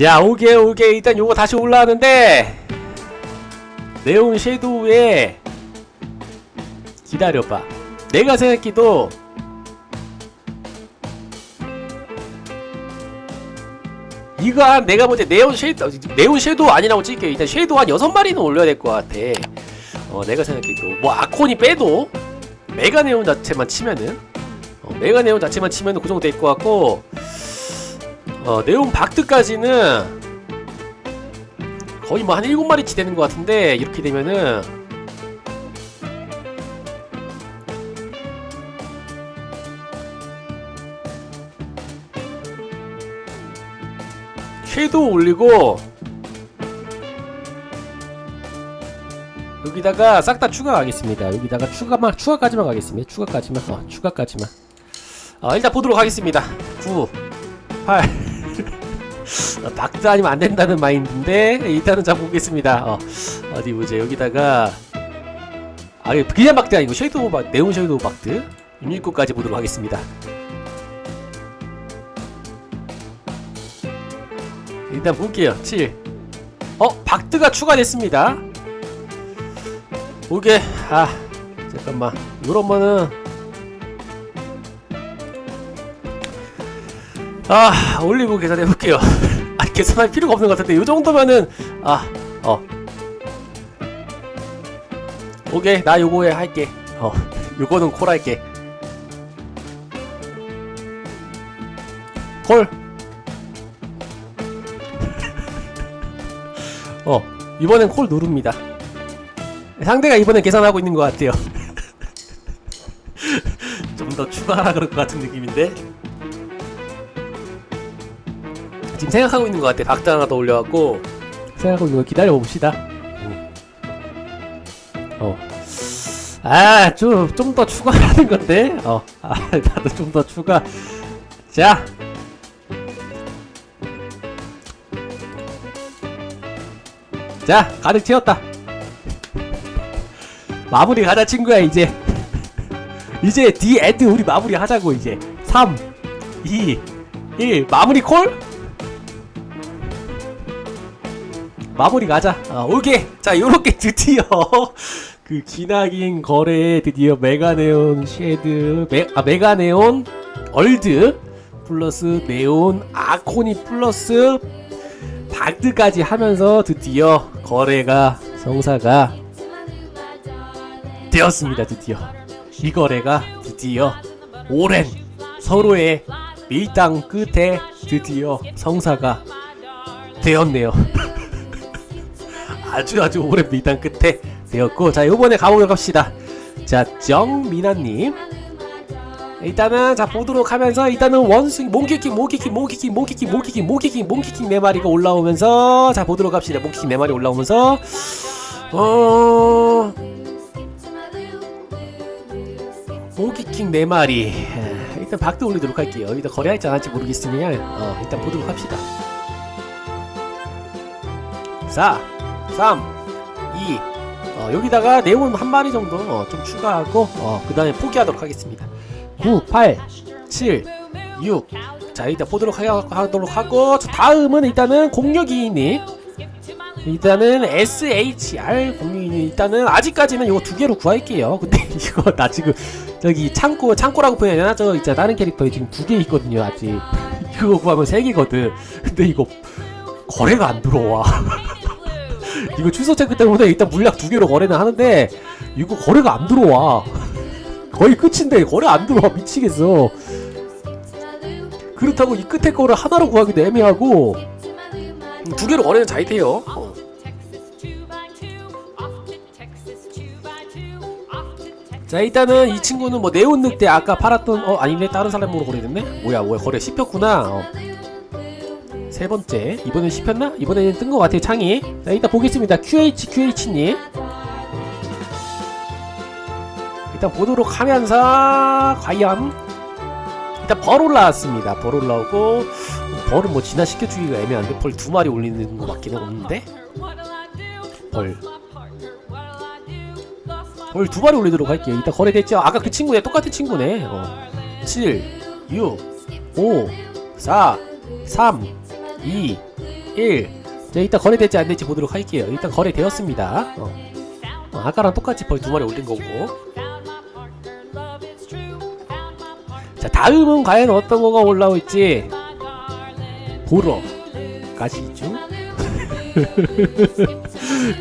자 오게 오게. 일단 요거 다시 올라왔는데 네온 섀도우에 기다려봐. 내가 생각해도 이거 한 내가 볼때 네온 섀도우 네온 섀도우 아니라고 찍게. 일단 섀도우 한 여섯 마리는 올려야 될 것 같아. 어 내가 생각해도. 뭐 아콘이 빼도 메가 네온 자체만 치면은 어, 메가 네온 자체만 치면은 그 정도 될 것 같고 어 네온 박드까지는 거의 뭐한 일곱 마리치 되는 것 같은데 이렇게 되면은 섀도우 올리고 여기다가 싹 다 추가하겠습니다. 여기다가 추가만 추가까지만 가겠습니다. 추가까지만 어, 추가까지만. 어, 일단 보도록 하겠습니다. 9, 8. 어, 박스 아니면 안 된다는 마인드인데 일단은 자 보겠습니다. 어, 어디 보자. 여기다가 아 그냥 박드 아니고 쉐이도우 박 네온 쉐이도우 박드 유니코까지 보도록 하겠습니다. 일단 볼게요. 7. 어, 박드가 추가됐습니다. 오게. 아, 잠깐만. 요런 거는 아, 올리고 계산해 볼게요. 아, 계산할 필요가 없는 것 같은데 요 정도면은 아, 어. 오케이. 나 요거에 할게. 어. 요거는 콜 할게. 콜. 어 이번엔 콜 누릅니다 상대가 이번엔 계산하고 있는 것 같아요 좀 더 추가하라 그럴 것 같은 느낌인데 지금 생각하고 있는 것 같아 박자 하나 더 올려갖고 생각하고 있는 거 기다려 봅시다 어 아 좀 좀 더 추가하는 건데 어 아 나도 좀 더 추가 자 자, 가득 채웠다. 마무리 가자, 친구야, 이제. 이제 디 엔드 우리 마무리 하자고, 이제. 3, 2, 1. 마무리 콜? 마무리 가자. 아, 오케이. 자, 요렇게 드디어 그 기나긴 거래에 드디어 메가네온 쉐드, 메, 아, 메가네온 얼드 플러스 네온 아코니 플러스 박드까지 하면서 드디어 거래가 성사가 되었습니다. 드디어 이 거래가 드디어 오랜 서로의 밀당 끝에 드디어 성사가 되었네요. 아주 아주 오랜 밀당 끝에 되었고 자 요번에 가보도록 합시다. 자 정민아님. 일단은 자 보도록 하면서 일단은 원숭이 몽키킹 몽키킹 몽키킹 몽키킹 몽키킹 몽키킹 몽키킹 네 마리가 올라오면서 자 보도록 합시다. 몽키킹 네 마리 올라오면서. 어 몽키킹 네 마리. 에, 일단 박도 올리도록 할게요. 일단 거래할지 안 할지 모르겠으면 어 일단 보도록 합시다. 4 3 2 어, 여기다가 네온 한 마리 정도 어, 좀 추가하고 어, 그 다음에 포기하도록 하겠습니다 9, 8, 7, 6. 자, 일단 보도록 하, 하도록 하고, 자, 다음은 일단은 공격이님. 일단은 SHR 공격이님. 일단은 아직까지는 이거 두 개로 구할게요. 근데 이거 나 지금 저기 창고, 창고라고 표현해야 되나? 저 있잖아. 다른 캐릭터에 지금 두 개 있거든요, 아직. 이거 구하면 세 개거든. 근데 이거 거래가 안 들어와. 이거 출소 체크 때문에 일단 물약 두 개로 거래는 하는데, 이거 거래가 안 들어와. 거의 끝인데 거래 안 들어와. 미치겠어. 그렇다고 이 끝에 거를 하나로 구하기도 애매하고. 두 개로 거래는 잘 돼요. 어. 자 일단은 이 친구는 뭐 네온 늑대 아까 팔았던 어 아니네. 다른 사람으로 거래됐네? 뭐야 뭐야. 거래 씹혔구나. 어. 세 번째 이번엔 씹혔나? 이번에는 뜬 것 같아요 창이 자 일단 보겠습니다 QH QH님 일단 보도록 하면서 과연 일단 벌 올라왔습니다. 벌 올라오고 벌은 뭐 진화시켜 주기가 애매한데 벌 두 마리 올리는 거 맞기는 없는데 벌. 벌 두 마리 올리도록 할게요. 일단 거래됐죠? 아까 그 친구네 똑같은 친구네. 어. 7, 6, 5, 4, 3, 2, 1. 자, 일단 거래될지 안 될지 보도록 할게요. 일단 거래되었습니다. 어. 어, 아까랑 똑같이 벌 두 마리 올린 거고. 자, 다음은 과연 어떤 거가 올라올지 보러 가시죠.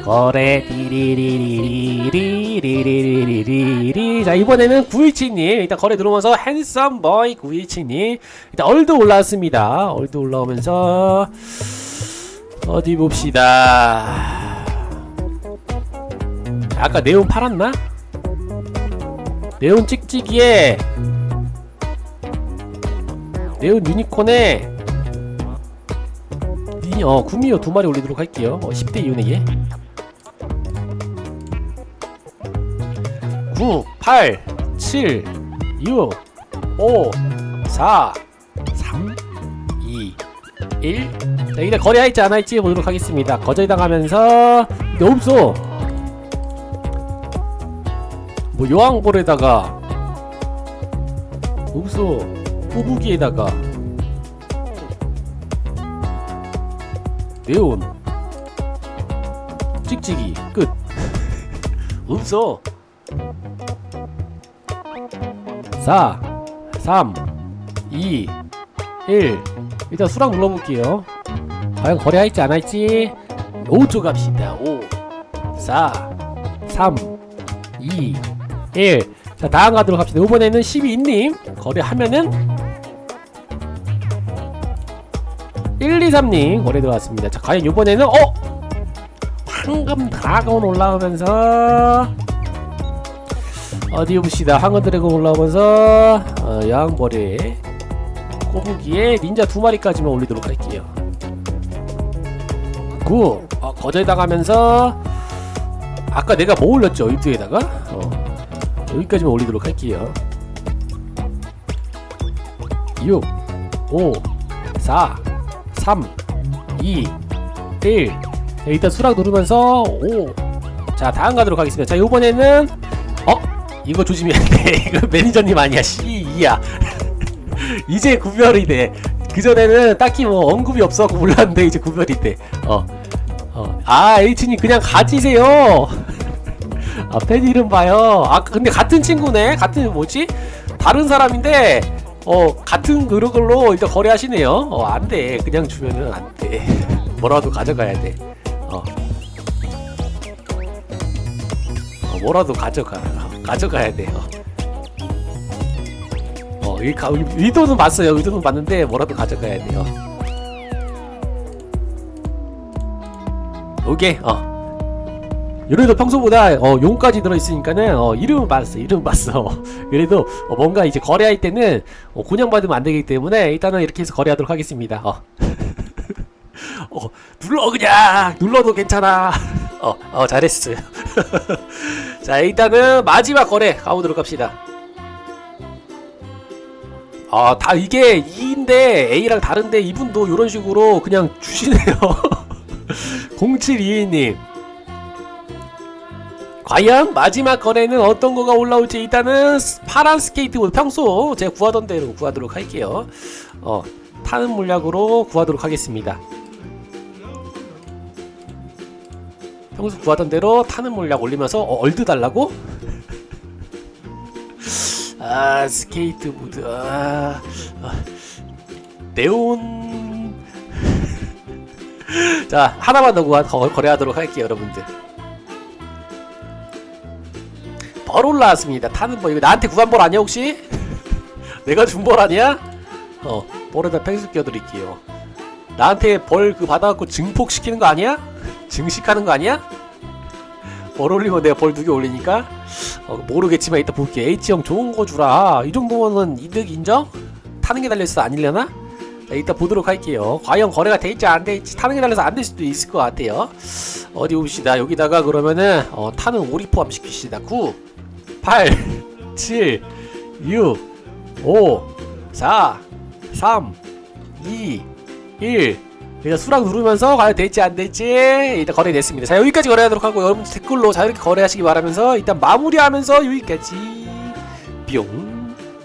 거래 디리리리리리리리리리 자 이번에는 917님. 일단 거래 들어오면서 핸섬 버이 917님. 일단 얼드 올라왔습니다. 얼드 올라오면서 어디 봅시다. 아까 네온 팔았나? 네온 찍찍이에. 네온 유니콘에 니, 어, 구미호 두 마리 올리도록 할게요. 어, 10대 이윤에게. 9, 8, 7, 6, 5, 4, 3, 2, 1. 자, 이제 거래할지 안 할지 보도록 하겠습니다. 거절 당하면서, 이게 없어! 뭐, 여왕볼에다가, 없어. 꼬부기에다가, 네온. 찍찍이 끝. 없어 4 3 2 1 일단 수락 눌러볼게요. 과연 거래할지 안 할지. 5초 갑시다. 5 4 3 2 1 자, 다음 가도록 합시다. 이번에는 12님. 거래하면은 1, 2, 3님 거래 들어왔습니다. 자, 과연 이번에는 어 황금 드라곤 올라오면서 어디 봅시다. 황금 드래곤 올라오면서 어, 여왕벌에 꼬부기에 닌자 두 마리까지만 올리도록 할게요. 9 어, 거절당하면서 아까 내가 뭐 올렸죠? 유튜에다가 어, 여기까지만 올리도록 할게요. 6 5 4 3 2 1 자, 일단 수락 누르면서 5 자 다음 가도록 하겠습니다. 자 요번에는 어? 이거 조심해야 돼. 이거 매니저님 아니야. C2야. 이제 구별이 돼. 그전에는 딱히 뭐 언급이 없어서 몰랐는데 이제 구별이 돼 어 어. 아 H님 그냥 가지세요. 아 팬 이름 봐요. 아 근데 같은 친구네. 같은 뭐지? 다른 사람인데 어 같은 그런 걸로 일단 거래하시네요. 어 안돼 그냥 주면은 안돼 뭐라도 가져가야 돼. 어. 어 뭐라도 가져가 어, 가져가야 돼요. 어 의, 가, 의도는 봤어요. 의도는 봤는데 뭐라도 가져가야 돼요. 오케이 어. 그래도 평소보다 어, 용까지 들어있으니까는 어, 이름은 봤어 이름은 봤어. 그래도 어, 뭔가 이제 거래할 때는 어, 곤양 받으면 안 되기 때문에 일단은 이렇게 해서 거래하도록 하겠습니다. 어. 어, 눌러 그냥! 눌러도 괜찮아. 어, 어 잘했어요 자 일단은 마지막 거래 가보도록 합시다. 아다 이게 2인데 A랑 다른데 이분도 이런 식으로 그냥 주시네요. 0722님 과연 마지막 거래는 어떤 거가 올라올지 일단은 스- 파란 스케이트보드 평소 제가 구하던 대로 구하도록 할게요. 어, 타는 물약으로 구하도록 하겠습니다. 평소 구하던 대로 타는 물약 올리면서 어, 얼드 달라고? 아 스케이트보드 아, 아 네온 자 하나만 더 구하, 거, 거래하도록 할게요 여러분들 벌 올라왔습니다. 타는 벌 이거 나한테 구한 벌 아니야 혹시? 내가 준벌 아니야? 어 벌에다 펜스 껴드릴게요. 나한테 벌 그 받아갖고 증폭시키는 거 아니야? 증식하는 거 아니야? 벌 올리면 내가 벌 두 개 올리니까 어, 모르겠지만 이따 볼게. H형 좋은 거 주라. 이 정도면은 이득 인정? 타는 게 달려있어 아니려나? 자, 이따 보도록 할게요. 과연 거래가 돼있지 안 돼있지 타는 게 달려서 안 될 수도 있을 것 같아요. 어디 봅시다. 여기다가 그러면은 어, 타는 오리 포함 시킵시다. 9 8 7 6 5 4 3 2 1 일단 수락 누르면서 과연 될지 안 될지 일단 거래됐습니다. 자 여기까지 거래하도록 하고 여러분 댓글로 자유롭게 거래하시기 바라면서 일단 마무리하면서 여기까지. 뿅